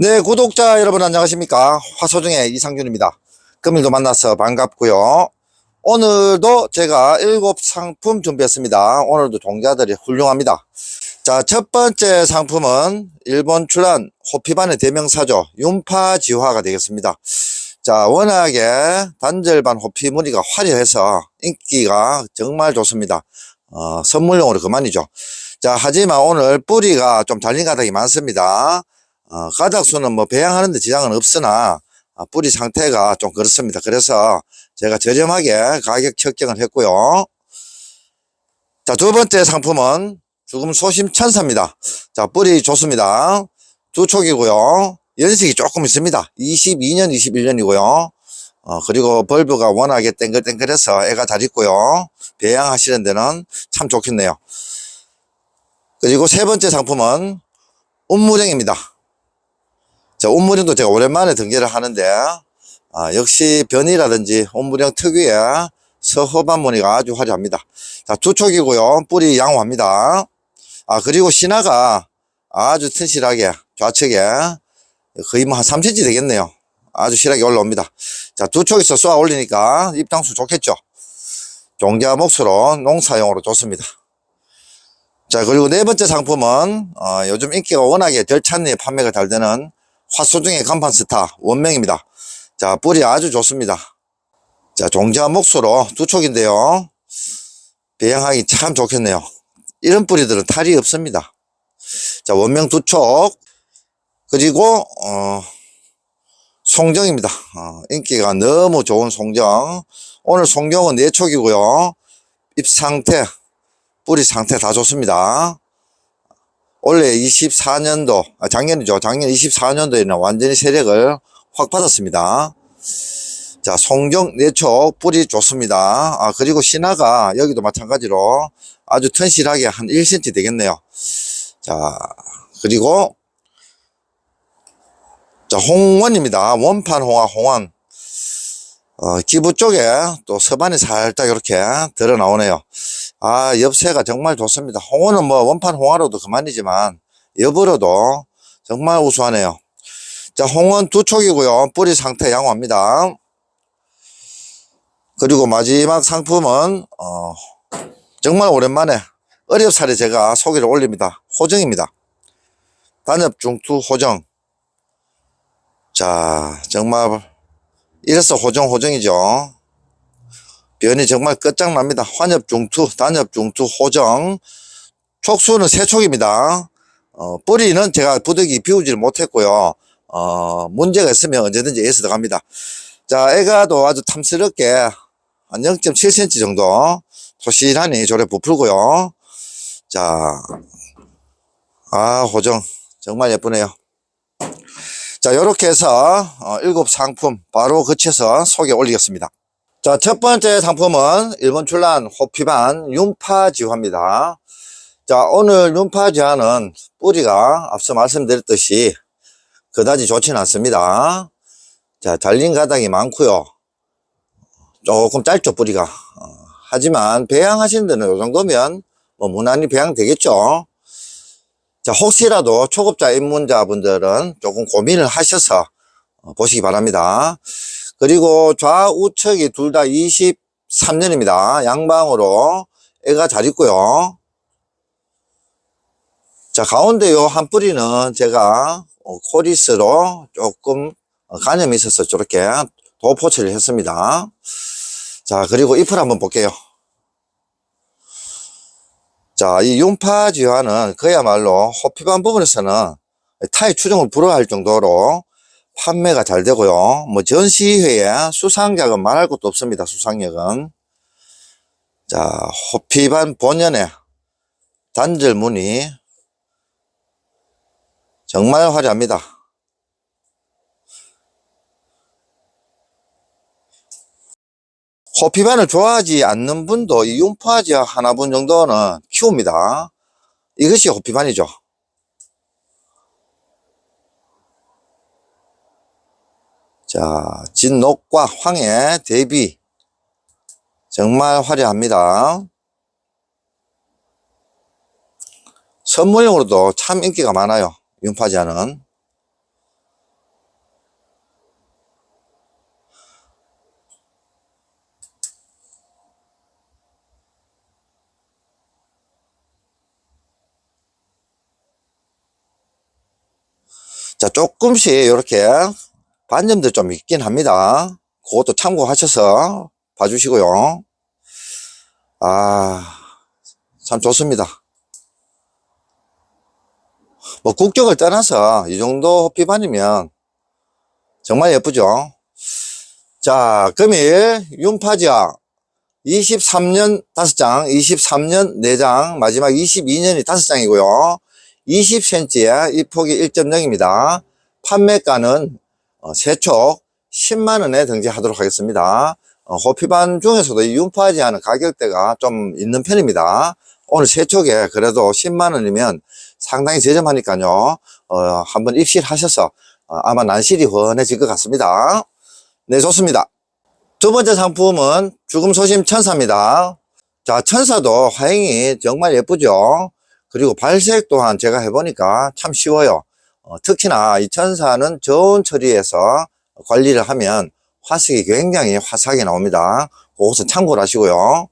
네, 구독자 여러분 안녕하십니까. 화소중의 이상준입니다. 금일도 만나서 반갑고요. 오늘도 제가 일곱 상품 준비했습니다. 오늘도 종자들이 훌륭합니다. 자, 첫 번째 상품은 일본 출한 호피반의 대명사죠. 윤파지화가 되겠습니다. 자, 워낙에 단절반 호피 무늬가 화려해서 인기가 정말 좋습니다. 어, 선물용으로 그만이죠. 자, 하지만 오늘 뿌리가 좀 잘린 가닥이 많습니다. 어, 가닥수는 뭐 배양하는데 지장은 없으나 아, 뿌리 상태가 좀 그렇습니다. 그래서 제가 저렴하게 가격 책정을 했고요. 자, 두 번째 상품은 죽음 소심 천사입니다. 자, 뿌리 좋습니다. 두 촉이고요. 연식이 조금 있습니다. 22년, 21년이고요. 어, 그리고 벌브가 워낙에 땡글땡글해서 애가 잘 있고요. 배양하시는 데는 참 좋겠네요. 그리고 세 번째 상품은 운무령입니다. 자, 운무령도 제가 오랜만에 등재를 하는데, 아, 역시 변이라든지 운무령 특유의 서허반 무늬가 아주 화려합니다. 자, 두 촉이고요. 뿌리 양호합니다. 아, 그리고 신화가 아주 튼실하게 좌측에 거의 뭐 한 3cm 되겠네요. 아주 실하게 올라옵니다. 자, 두 촉에서 쏘아 올리니까 입장수 좋겠죠. 종자 몫으로 농사용으로 좋습니다. 자, 그리고 네 번째 상품은, 어, 요즘 인기가 워낙에 덜 찬리에 판매가 잘 되는 화소중의 간판 스타 원명입니다. 자, 뿌리 아주 좋습니다. 자, 종자 몫으로 두 촉인데요. 배양하기 참 좋겠네요. 이런 뿌리들은 탈이 없습니다. 자, 원명 두 촉. 그리고, 어, 송정입니다. 어, 인기가 너무 좋은 송정. 오늘 송정은 네 촉이고요. 잎 상태, 뿌리 상태 다 좋습니다. 원래 24년도, 아, 작년이죠. 작년 24년도에는 완전히 세력을 확 받았습니다. 자, 송정 내촉 뿌리 좋습니다. 아, 그리고 신화가 여기도 마찬가지로 아주 튼실하게 한 1cm 되겠네요. 자, 그리고 자, 홍원입니다. 원판 홍화 홍원. 어, 기부 쪽에 또 서반이 살짝 이렇게 드러 나오네요. 아, 엽새가 정말 좋습니다. 홍어는 뭐 원판 홍화로도 그만이지만 엽으로도 정말 우수하네요. 자, 홍원 두 촉이고요. 뿌리 상태 양호합니다. 그리고 마지막 상품은 어, 정말 오랜만에 어렵사리 제가 소개를 올립니다. 호정입니다. 단엽 중투 호정. 자, 정말 이래서 호정 호정이죠. 변이 정말 끝장납니다. 환엽 중투, 단엽 중투, 호정. 촉수는 세 촉입니다. 어, 뿌리는 제가 부득이 비우지를 못했고요. 어, 문제가 있으면 언제든지 애써 들어갑니다. 자, 애가도 아주 탐스럽게 한 0.7cm 정도 소신하니 조래 부풀고요. 자, 아, 호정. 정말 예쁘네요. 자, 요렇게 해서 어, 일곱 상품 바로 거쳐서 소개 올리겠습니다. 자, 첫 번째 상품은 일본 출란 호피반 윤파지화입니다. 자, 오늘 윤파지화는 뿌리가 앞서 말씀드렸듯이 그다지 좋지는 않습니다. 자, 잘린 가닥이 많고요. 조금 짧죠, 뿌리가. 어, 하지만 배양하시는 데는 이 정도면 뭐 무난히 배양 되겠죠. 자, 혹시라도 초급자 입문자분들은 조금 고민을 하셔서 어, 보시기 바랍니다. 그리고 좌우측이 둘 다 23년입니다. 양방으로 애가 잘 있고요. 자, 가운데 요 한 뿌리는 제가 어, 코리스로 조금 어, 간염이 있어서 저렇게 도포처리를 했습니다. 자, 그리고 잎을 한번 볼게요. 자, 이 윤파지화는 그야말로 호피반 부분에서는 타의 추종을 불허할 정도로 판매가 잘 되고요. 뭐 전시회에 수상작은 말할 것도 없습니다. 수상력은. 자, 호피반 본연의 단절 무늬 정말 화려합니다. 호피반을 좋아하지 않는 분도 이 윤파지화 하나분 정도는 키웁니다. 이것이 호피반이죠. 자, 진녹과 황의 대비 정말 화려합니다. 선물용으로도 참 인기가 많아요. 윤파자는. 자, 조금씩 이렇게 반점들 좀 있긴 합니다. 그것도 참고하셔서 봐주시고요. 아, 참 좋습니다. 뭐 국격을 떠나서 이 정도 호피반이면 정말 예쁘죠. 자, 금일 윤파지아 23년 5장, 23년 4장, 마지막 22년이 5장이고요. 20cm에 이 폭이 1.0입니다. 판매가는 어, 세촉 10만원에 등재하도록 하겠습니다. 어, 호피반 중에서도 이 윤파지아는 가격대가 좀 있는 편입니다. 오늘 세촉에 그래도 10만원이면 상당히 저렴하니까요. 어, 한번 입실하셔서 어, 아마 난실이 훤해질 것 같습니다. 네, 좋습니다. 두 번째 상품은 죽음 소심 천사입니다. 자, 천사도 화행이 정말 예쁘죠? 그리고 발색 또한 제가 해보니까 참 쉬워요. 어, 특히나 이 천사는 저온 처리에서 관리를 하면 화색이 굉장히 화사하게 나옵니다. 그것은 참고를 하시고요.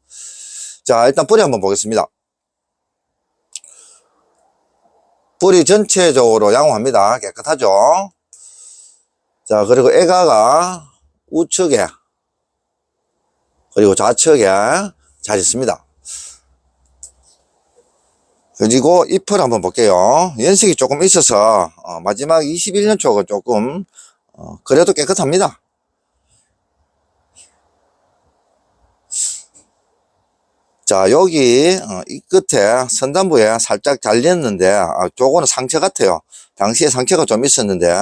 자, 일단 뿌리 한번 보겠습니다. 뿌리 전체적으로 양호합니다. 깨끗하죠? 자, 그리고 애가가 우측에 그리고 좌측에 잘 있습니다. 그리고 잎을 한번 볼게요. 연식이 조금 있어서 어, 마지막 21년 쪽은 조금 어, 그래도 깨끗합니다. 자 여기 어, 이 끝에 선단부에 살짝 잘렸는데 아, 저거는 상처 같아요. 당시에 상처가 좀 있었는데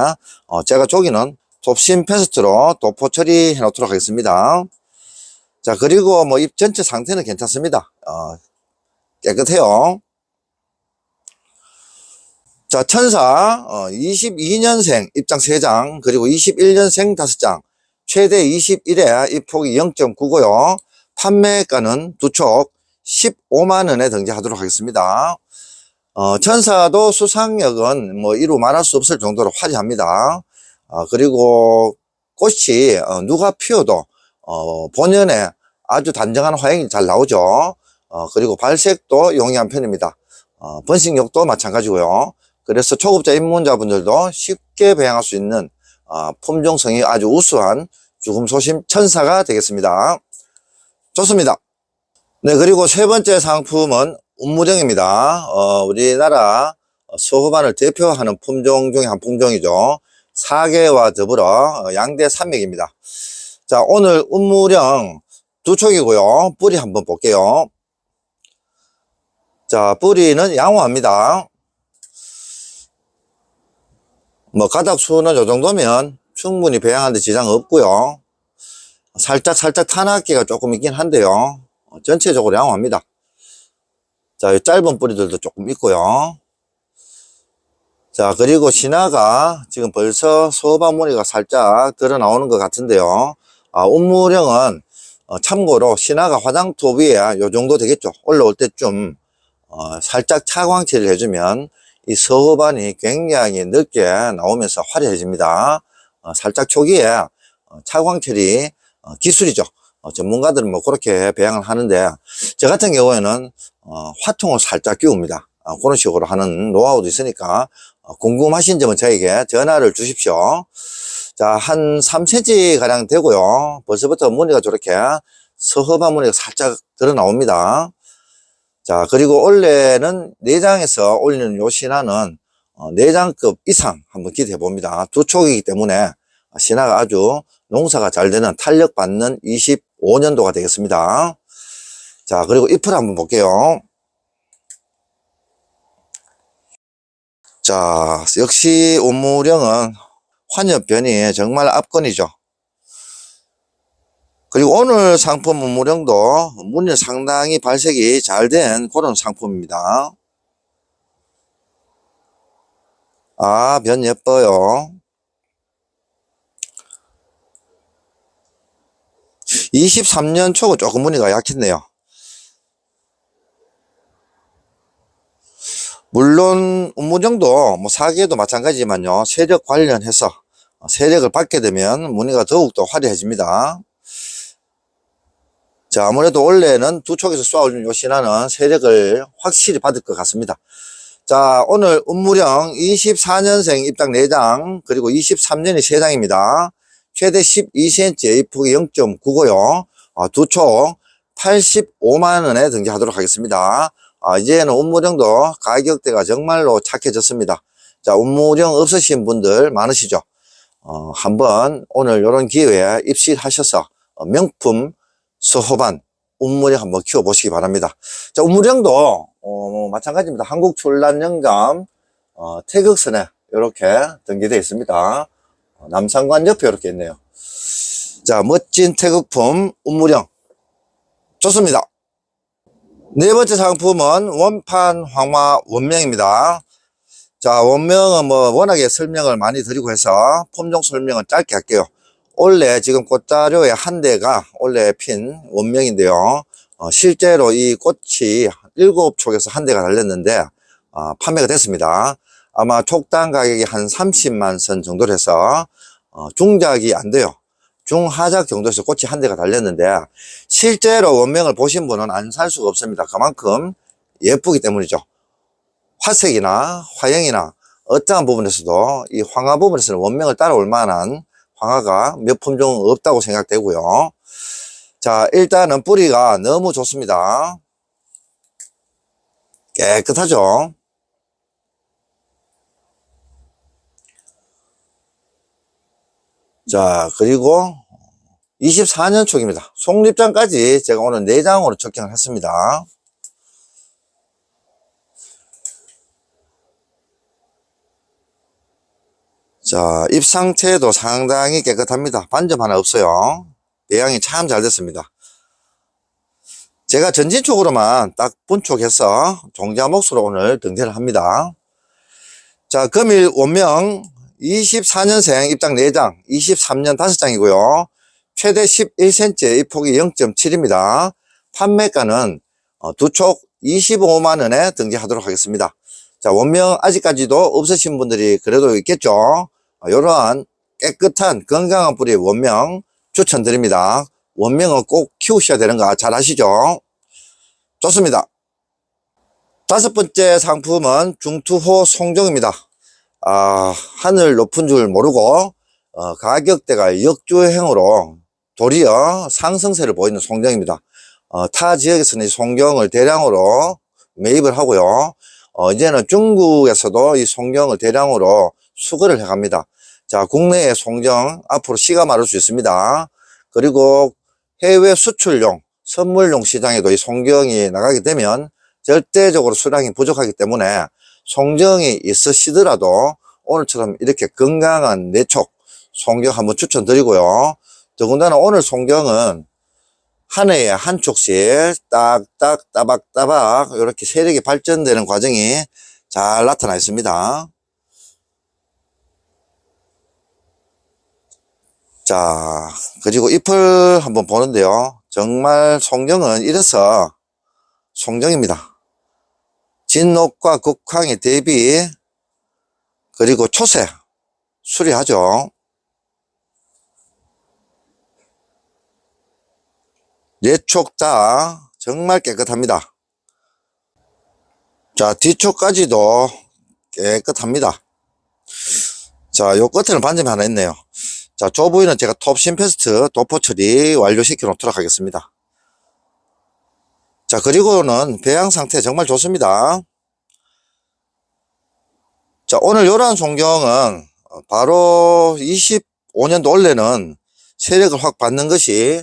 어, 제가 저기는 톱심 페스트로 도포 처리해 놓도록 하겠습니다. 자 그리고 뭐 잎 전체 상태는 괜찮습니다. 어, 깨끗해요. 자, 천사, 어, 22년생 입장 3장, 그리고 21년생 5장, 최대 21회 입폭이 0.9고요. 판매가는 두 촉 15만원에 등재하도록 하겠습니다. 어, 천사도 수상력은 뭐 이루 말할 수 없을 정도로 화려합니다. 어, 그리고 꽃이 어, 누가 피워도 어, 본연에 아주 단정한 화형이 잘 나오죠. 어, 그리고 발색도 용이한 편입니다. 어, 번식력도 마찬가지고요. 그래서 초급자 입문자분들도 쉽게 배양할 수 있는 어, 품종성이 아주 우수한 죽음 소심 천사가 되겠습니다. 좋습니다. 네, 그리고 세 번째 상품은 운무령입니다. 어, 우리나라 소호반을 대표하는 품종 중에 한 품종이죠. 사계와 더불어 어, 양대 산맥입니다. 자, 오늘 운무령 두 촉이고요. 뿌리 한번 볼게요. 자, 뿌리는 양호합니다. 뭐 가닥 수는 요 정도면 충분히 배양하는데 지장 없고요. 살짝 살짝 탄압기가 조금 있긴 한데요. 어, 전체적으로 양호합니다. 자, 이 짧은 뿌리들도 조금 있고요. 자, 그리고 신화가 지금 벌써 소반 무늬가 살짝 드러 나오는 것 같은데요. 아, 운무령은 어, 참고로 신화가 화장톱 위에 요 정도 되겠죠. 올라올 때쯤 어, 살짝 차광 처리를 해주면 이 서반이 굉장히 늦게 나오면서 화려해집니다. 어, 살짝 초기에 어, 차광 처리 어, 기술이죠. 어, 전문가들은 뭐 그렇게 배양을 하는데 저 같은 경우에는 어, 화통을 살짝 끼웁니다. 어, 그런 식으로 하는 노하우도 있으니까 어, 궁금하신 점은 저에게 전화를 주십시오. 자, 한 3cm 가량 되고요. 벌써부터 무늬가 저렇게 서허반 무늬가 살짝 드러 나옵니다. 자, 그리고 원래는 내장에서 올리는 요 신화는 어, 내장급 이상 한번 기대해 봅니다. 두 촉이기 때문에 신화가 아주 농사가 잘 되는 탄력 받는 25년도가 되겠습니다. 자, 그리고 잎을 한번 볼게요. 자, 역시 온무령은 환엽변이 정말 압권이죠. 오늘 상품 온무령도 무늬 상당히 발색이 잘 된 그런 상품입니다. 아, 변 예뻐요. 23년 초고 조금 무늬가 약했네요. 물론 운무정도 뭐 사계도 마찬가지지만요. 세력 관련해서 세력을 받게 되면 무늬가 더욱더 화려해집니다. 자, 아무래도 원래는 두 촉에서 쏘아올린 요 신화는 세력을 확실히 받을 것 같습니다. 자, 오늘 운무령 24년생 입당 4장, 그리고 23년이 3장입니다. 최대 12cm A폭이 0.9고요. 어, 두촉 85만원에 등재하도록 하겠습니다. 아, 이제는 운무령도 가격대가 정말로 착해졌습니다. 자, 운무령 없으신 분들 많으시죠? 어, 한번 오늘 이런 기회에 입실하셔서 어, 명품 서호반 운무령 한번 키워보시기 바랍니다. 자, 운무령도 어, 마찬가지입니다. 한국 출란 영감 어, 태극선에 이렇게 등기되어 있습니다. 어, 남산관 옆에 이렇게 있네요. 자, 멋진 태극품 운무령 좋습니다. 네 번째 상품은 원판 황마 원명입니다. 자, 원명은 뭐 워낙에 설명을 많이 드리고 해서 품종 설명은 짧게 할게요. 원래 지금 꽃자료의 한 대가 원래 핀 원명인데요. 어, 실제로 이 꽃이 일곱 촉에서 한 대가 달렸는데 어, 판매가 됐습니다. 아마 촉당 가격이 한 30만 선 정도로 해서 어, 중작이 안 돼요. 중하작 정도에서 꽃이 한 대가 달렸는데 실제로 원명을 보신 분은 안 살 수가 없습니다. 그만큼 예쁘기 때문이죠. 화색이나 화형이나 어떠한 부분에서도 이 황화 부분에서는 원명을 따라올 만한 황화가 몇 품종 없다고 생각되고요. 자, 일단은 뿌리가 너무 좋습니다. 깨끗하죠? 자, 그리고 24년 촉입니다. 속립장까지 제가 오늘 4장으로 적경을 했습니다. 자, 잎 상태도 상당히 깨끗합니다. 반점 하나 없어요. 배양이 참 잘 됐습니다. 제가 전진 쪽으로만 딱 분촉해서 종자 몫으로 오늘 등재를 합니다. 자, 금일 원명 24년생 입장 4장, 23년 5장이고요. 최대 11cm 입폭이 0.7입니다. 판매가는 어, 두촉 25만원에 등재하도록 하겠습니다. 자, 원명 아직까지도 없으신 분들이 그래도 있겠죠. 어, 이러한 깨끗한 건강한 뿌리의 원명 추천드립니다. 원명은 꼭 키우셔야 되는 거 잘 아시죠? 좋습니다. 다섯 번째 상품은 중투호 송정입니다. 아, 하늘 높은 줄 모르고 어, 가격대가 역주행으로 도리어 상승세를 보이는 송정입니다. 어, 타 지역에서는 이 송경을 대량으로 매입을 하고요. 어, 이제는 중국에서도 이 송경을 대량으로 수거를 해갑니다. 자, 국내의 송정 앞으로 시가 마를 수 있습니다. 그리고 해외 수출용, 선물용 시장에도 이 송경이 나가게 되면 절대적으로 수량이 부족하기 때문에 송정이 있으시더라도 오늘처럼 이렇게 건강한 내촉 송경 한번 추천드리고요. 더군다나 오늘 송경은 한 해에 한 촉씩 딱딱 따박따박 이렇게 세력이 발전되는 과정이 잘 나타나 있습니다. 자, 그리고 잎을 한번 보는데요. 정말 송정은 이래서 송정입니다. 진옥과 국황의 대비 그리고 초세 수리하죠. 내촉 다 정말 깨끗합니다. 자, 뒤쪽까지도 깨끗합니다. 자, 요 끝에는 반점이 하나 있네요. 자, 저 부위는 제가 톱신 페스트 도포 처리 완료시켜 놓도록 하겠습니다. 자, 그리고는 배양 상태 정말 좋습니다. 자, 오늘 요런 송경은 바로 25년도 원래는 세력을 확 받는 것이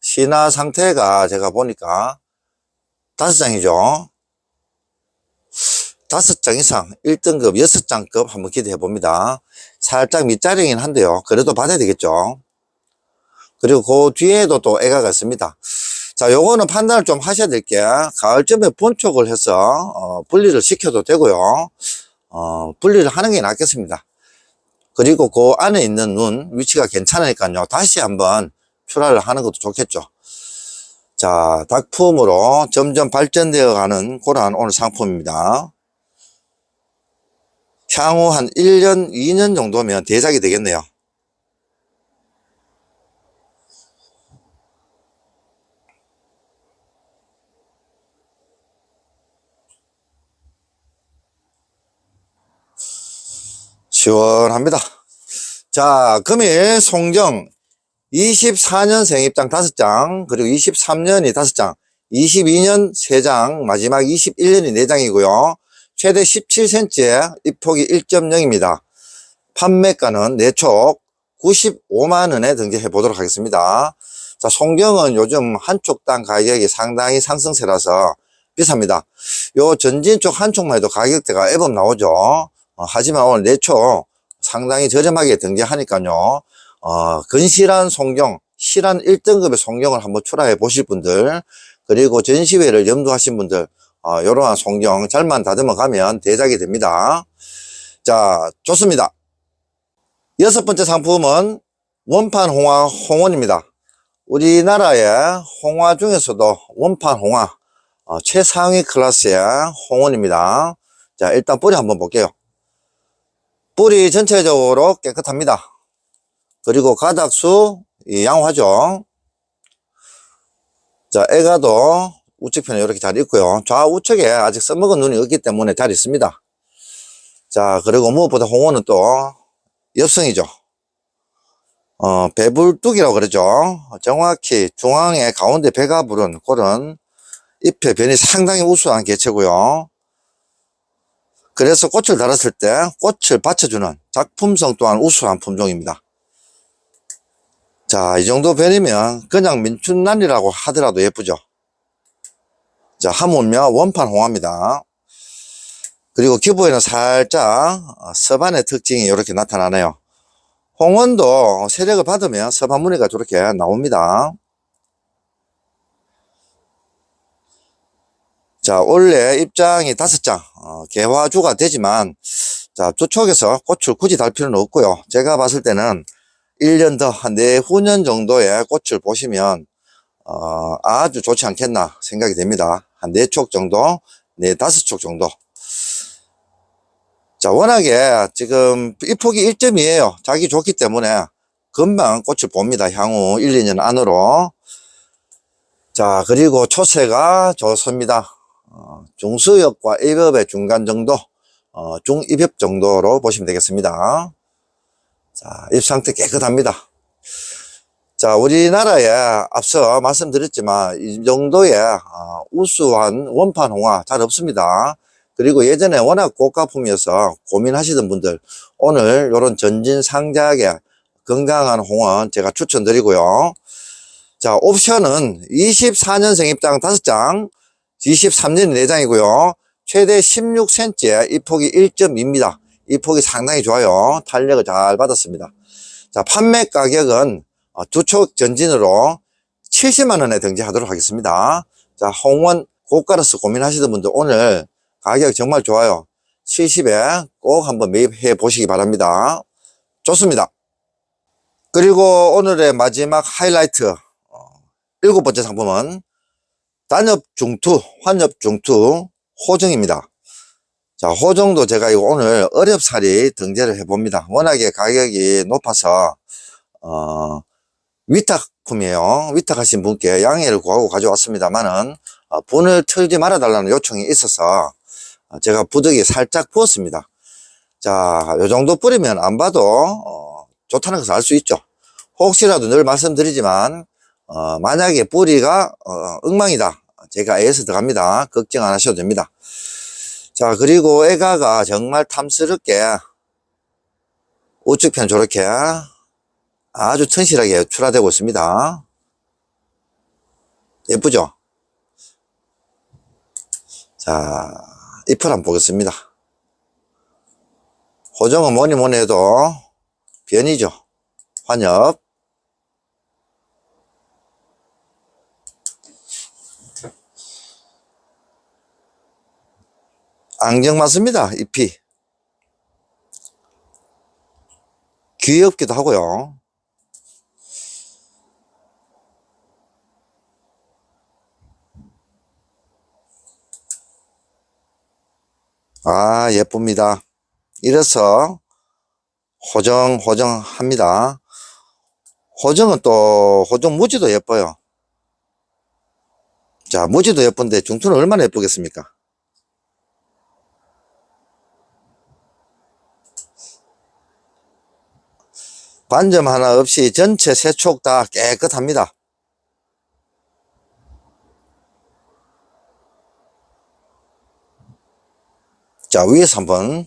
신화 상태가 제가 보니까 다섯 장이죠. 다섯 장 이상 1등급 여섯 장급 한번 기대해 봅니다. 살짝 밑자리긴 한데요. 그래도 받아야 되겠죠. 그리고 그 뒤에도 또 애가가 있습니다. 자, 요거는 판단을 좀 하셔야 될 게, 가을쯤에 본촉을 해서, 어, 분리를 시켜도 되고요. 어, 분리를 하는 게 낫겠습니다. 그리고 그 안에 있는 눈, 위치가 괜찮으니까요. 다시 한번 출하를 하는 것도 좋겠죠. 자, 닭품으로 점점 발전되어 가는 그러한 오늘 상품입니다. 향후 한 1년, 2년 정도면 대작이 되겠네요. 시원합니다. 자, 금일 송정 24년생 입장 5장, 그리고 23년이 5장, 22년 3장, 마지막 21년이 4장이고요. 최대 17cm에 입폭이 1.0입니다. 판매가는 내촉 95만원에 등재해 보도록 하겠습니다. 자, 송경은 요즘 한쪽당 가격이 상당히 상승세라서 비쌉니다. 요 전진 쪽 한쪽만 해도 가격대가 애법 나오죠. 어, 하지만 오늘 내초 상당히 저렴하게 등재하니까요. 어, 근실한 송경, 실한 1등급의 송경을 한번 출하해 보실 분들, 그리고 전시회를 염두하신 분들, 어, 이러한 송경 잘만 다듬어 가면 대작이 됩니다. 자, 좋습니다. 여섯 번째 상품은 원판 홍화 홍원입니다. 우리나라의 홍화 중에서도 원판 홍화 어, 최상위 클래스의 홍원입니다. 자, 일단 뿌리 한번 볼게요. 뿌리 전체적으로 깨끗합니다. 그리고 가닥수 이 양호하죠. 자, 애가도 우측편에 이렇게 잘 있고요. 좌우측에 아직 써먹은 눈이 없기 때문에 잘 있습니다. 자, 그리고 무엇보다 홍어는 또 엽성이죠. 어, 배불뚝이라고 그러죠. 정확히 중앙에 가운데 배가 부른 그런 잎의 변이 상당히 우수한 개체고요. 그래서 꽃을 달았을 때 꽃을 받쳐주는 작품성 또한 우수한 품종입니다. 자, 이 정도 변이면 그냥 민춘란이라고 하더라도 예쁘죠. 자, 하물며 원판 홍합니다. 그리고 기부에는 살짝 어, 서반의 특징이 이렇게 나타나네요. 홍원도 세력을 받으면 서반 무늬가 저렇게 나옵니다. 자, 원래 입장이 다섯 장, 어, 개화주가 되지만, 자, 저쪽에서 꽃을 굳이 달 필요는 없고요. 제가 봤을 때는 1년 더, 한 내후년 정도의 꽃을 보시면, 어, 아주 좋지 않겠나 생각이 됩니다. 한네촉 정도, 네 다섯 촉 정도. 자, 워낙에 지금 입폭이 1점이에요. 자기 좋기 때문에 금방 꽃을 봅니다. 향후 1, 2년 안으로. 자, 그리고 초세가 좋습니다. 어, 중수역과 입엽의 중간 정도, 어, 중입엽 정도로 보시면 되겠습니다. 자, 입 상태 깨끗합니다. 자, 우리나라에 앞서 말씀드렸지만 이 정도의 어, 우수한 원판 홍화 잘 없습니다. 그리고 예전에 워낙 고가품이어서 고민하시던 분들 오늘 이런 전진 상작의 건강한 홍원 제가 추천드리고요. 자, 옵션은 24년생 입장 5장, 23년 4장이고요. 최대 16cm에 이 폭이 1.2입니다. 이 폭이 상당히 좋아요. 탄력을 잘 받았습니다. 자, 판매 가격은 어, 두촉 전진으로 70만원에 등재하도록 하겠습니다. 자, 홍원 고가로서 고민하시던 분들 오늘 가격 정말 좋아요. 70에 꼭 한번 매입해 보시기 바랍니다. 좋습니다. 그리고 오늘의 마지막 하이라이트 어, 일곱 번째 상품은 단엽 중투, 환엽 중투 호정입니다. 자, 호정도 제가 이거 오늘 어렵사리 등재를 해 봅니다. 워낙에 가격이 높아서 어, 위탁품이에요. 위탁하신 분께 양해를 구하고 가져왔습니다만은 어, 분을 틀지 말아달라는 요청이 있어서 어, 제가 부득이 살짝 부었습니다. 자, 요 정도 뿌리면 안 봐도 어, 좋다는 것을 알 수 있죠. 혹시라도 늘 말씀드리지만 어, 만약에 뿌리가 어, 엉망이다. 제가 애에서 들어갑니다. 걱정 안 하셔도 됩니다. 자, 그리고 애가가 정말 탐스럽게 우측편 저렇게 아주 튼실하게 출하되고 있습니다. 예쁘죠? 자, 잎을 한번 보겠습니다. 호정은 뭐니 뭐니 해도 변이죠. 환엽. 안경 맞습니다. 잎이. 귀엽기도 하고요. 아, 예쁩니다. 이래서 호정, 호정 합니다. 호정은 또, 호정 무지도 예뻐요. 자, 무지도 예쁜데 중투는 얼마나 예쁘겠습니까? 반점 하나 없이 전체 세촉 다 깨끗합니다. 자, 위에서 한번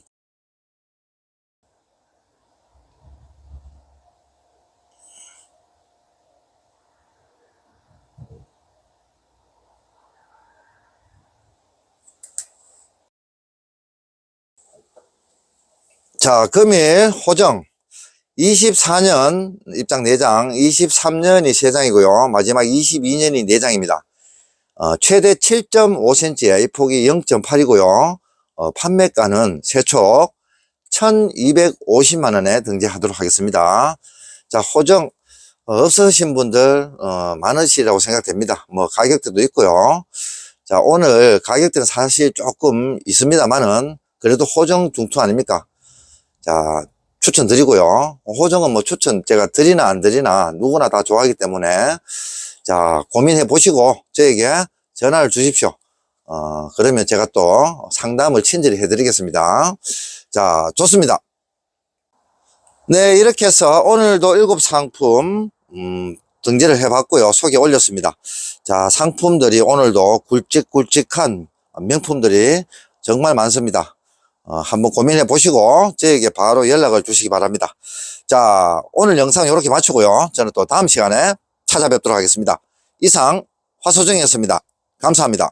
자, 금일 호정 24년 입장 4장, 23년이 3장이고요. 마지막 22년이 4장입니다. 어, 최대 7.5cm의 폭이 0.8이고요. 어, 판매가는 세촉 1250만 원에 등재하도록 하겠습니다. 자, 호정 어, 없으신 분들 어, 많으시라고 생각됩니다. 뭐 가격대도 있고요. 자, 오늘 가격대는 사실 조금 있습니다만은 그래도 호정 중투 아닙니까? 자, 추천드리고요. 호정은 뭐 추천 제가 드리나 안 드리나 누구나 다 좋아하기 때문에 자, 고민해 보시고 저에게 전화를 주십시오. 어, 그러면 제가 또 상담을 친절히 해드리겠습니다. 자, 좋습니다. 네, 이렇게 해서 오늘도 일곱 상품, 음, 등재를 해봤고요. 소개 올렸습니다. 자, 상품들이 오늘도 굵직굵직한 명품들이 정말 많습니다. 어, 한번 고민해 보시고 저에게 바로 연락을 주시기 바랍니다. 자, 오늘 영상 이렇게 마치고요. 저는 또 다음 시간에 찾아뵙도록 하겠습니다. 이상 화소정이었습니다. 감사합니다.